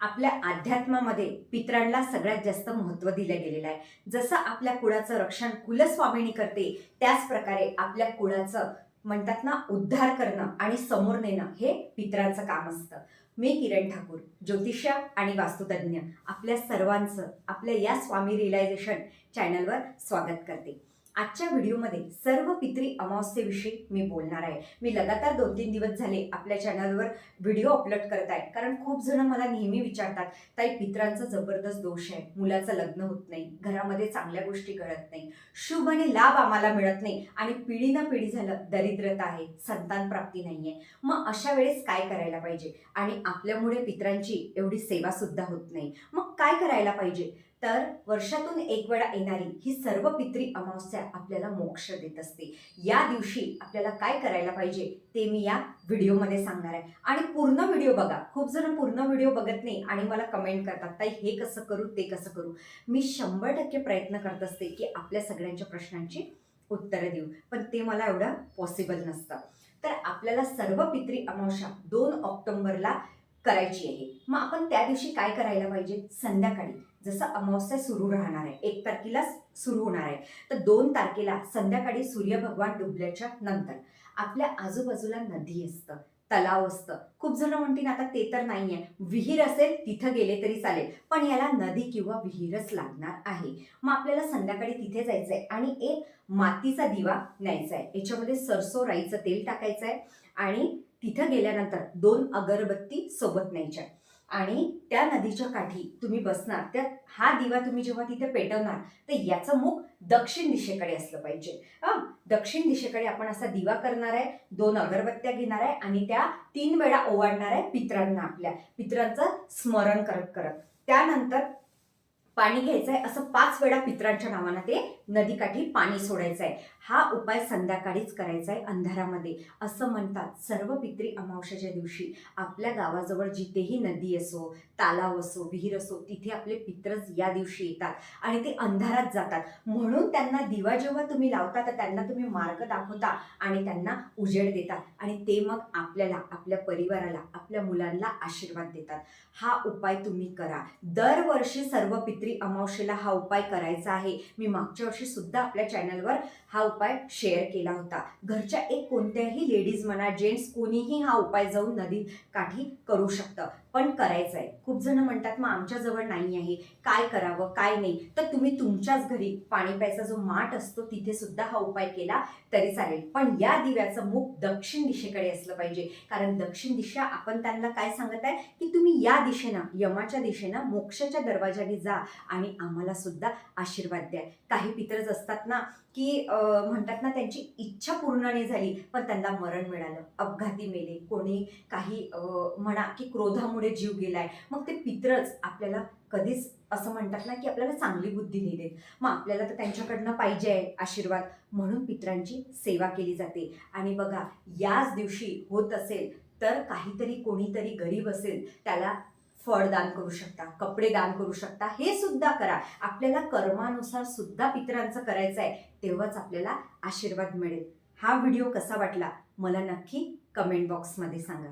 आपल्या अध्यात्मामध्ये पितरांना सगळ्यात जास्त महत्त्व दिलं गेलेलं आहे. जसं आपल्या कुळाचं रक्षण कुलस्वामिनी करते त्याच प्रकारे आपल्या कुळाचं म्हणतात ना उद्धार करणं आणि समोर नेणं हे पितरांचं काम असतं. मी किरण ठाकूर ज्योतिष्य आणि वास्तुतज्ञ आपल्या सर्वांचं आपल्या या स्वामी रिलायझेशन चॅनलवर स्वागत करते. आजच्या व्हिडिओमध्ये सर्व पितरी अमावस्येविषयी मी बोलणार आहे. मी लगातार दोन तीन दिवस झाले आपल्या चॅनलवर व्हिडिओ अपलोड करत आहे. कारण खूप जण मला नेहमी विचारतात ताई पित्रांचा जबरदस्त दोष आहे. मुलाचं लग्न होत नाही. घरामध्ये चांगल्या गोष्टी घडत नाही. शुभ आणि लाभ आम्हाला मिळत नाही. आणि पिढी ना पिढी झालं दरिद्रता आहे. संतान प्राप्ती नाही आहे मग अशा वेळेस काय करायला पाहिजे? आणि आपल्यामुळे पित्रांची एवढी सेवा सुद्धा होत नाही. मग काय करायला पाहिजे? तर वर्षातून एक वेळा येणारी ही सर्व पित्री अमावस्या आपल्याला मोक्ष देत असते. या दिवशी आपल्याला काय करायला पाहिजे ते मी या व्हिडिओमध्ये सांगणार आहे. आणि पूर्ण व्हिडिओ बघा. खूप जण पूर्ण व्हिडिओ बघत नाही आणि मला कमेंट करतात ताई हे कसं करू ते कसं करू? मी शंभर टक्के प्रयत्न करत असते की आपल्या सगळ्यांच्या प्रश्नांची उत्तरं देऊ. पण ते मला एवढं पॉसिबल नसतं. तर आपल्याला सर्व पित्री अमावस्या दोन ऑक्टोंबरला करायची आहे. मग आपण त्या दिवशी काय करायला पाहिजे? संध्याकाळी. जसं अमावस्या सुरू राहणार आहे. एक तारखेला सुरू होणार आहे. तर दोन तारखेला संध्याकाळी सूर्य भगवान डुबल्याच्या नंतर आपल्या आजूबाजूला नदी असतं तलाव असतं. खूप जण म्हणतील आता ते तर नाही आहे विहीर असेल तिथं गेले तरी चालेल. पण याला नदी किंवा विहीरच लागणार आहे. मग आपल्याला संध्याकाळी तिथे जायचं आहे आणि एक मातीचा दिवा न्यायचा आहे याच्यामध्ये सरसो राईचं तेल टाकायचं आहे आणि तिथं गेल्यानंतर दोन अगरबत्ती सोबत न्यायच्या. आणि त्या नदीच्या काठी तुम्ही बसणार त्या हा दिवा तुम्ही जेव्हा तिथे पेटवणार तर याचं मुख दक्षिण दिशेकडे असलं पाहिजे. हा? दक्षिण दिशेकडे आपण असा दिवा करणार आहे दोन अगरबत्त्या घेणार आहे आणि त्या तीन वेळा ओवाडणार आहे पित्रांना आपल्या. पित्रांचं स्मरण करत करत. त्यानंतर पाणी घ्यायचं आहे असं पाच वेळा पित्रांच्या नावानं ते नदीकाठी पाणी सोडायचं आहे हा उपाय संध्याकाळीच करायचा आहे अंधारामध्ये. असं म्हणतात सर्व पित्री अमावस्याच्या दिवशी. आपल्या गावाजवळ जिथेही नदी असो तालाव असो विहीर असो तिथे आपले पित्रच या दिवशी येतात आणि ते अंधारात जातात. म्हणून त्यांना दिवा जेव्हा तुम्ही लावता तर त्यांना तुम्ही मार्ग दाखवता आणि त्यांना उजेड देतात. आणि ते मग आपल्याला आपल्या परिवाराला आपल्या मुलांना आशीर्वाद देतात. हा उपाय तुम्ही करा. दरवर्षी सर्व पित्री अमावस्येला हा उपाय करायचा आहे. मी मागच्या वर्षी सुद्धा आपल्या चॅनलवर हा उपाय शेअर केला होता. घरच्या एक कोणत्याही लेडीज म्हणा जेंट्स कोणीही हा उपाय जाऊन नदी काठी करू शकतं. पण करायचं आहे खूप जण म्हणतात मग आमच्याजवळ नाही आहे. काय करावं? काय नाही? तर तुम्ही तुमच्याच घरी पाणी प्यायचा जो माठ असतो तिथे सुद्धा हा उपाय केला तरी चालेल. पण या दिव्याचं मुख दक्षिण दिशेकडे असलं पाहिजे. कारण दक्षिण दिशा आपण त्यांना काय सांगत आहे? की तुम्ही या दिशेनं यमाच्या दिशेनं मोक्षाच्या दरवाजाने जा आणि आम्हाला सुद्धा आशीर्वाद द्या. काही पितरच असतात ना की म्हणतात ना त्यांची इच्छा पूर्ण नाही झाली पण त्यांना मरण मिळालं अपघाती मेले कोणी काही म्हणा की क्रोधामुळे जीव गेलाय मग ते पित्रच आपल्याला कधीच असं म्हणतात ना की आपल्याला चांगली बुद्धी नाही देत. मग आपल्याला तर त्यांच्याकडनं पाहिजे आहे आशीर्वाद म्हणून पित्रांची सेवा केली जाते. आणि बघा याच दिवशी होत असेल तर काहीतरी कोणीतरी गरीब असेल त्याला फळ दान करू शकता कपडे दान करू शकता हे सुद्धा करा. आपल्याला कर्मानुसार सुद्धा पितरांचं करायचं आहे तेव्हाच आपल्याला आशीर्वाद मिळेल. हा व्हिडिओ कसा वाटला मला नक्की कमेंट बॉक्समध्ये सांगा.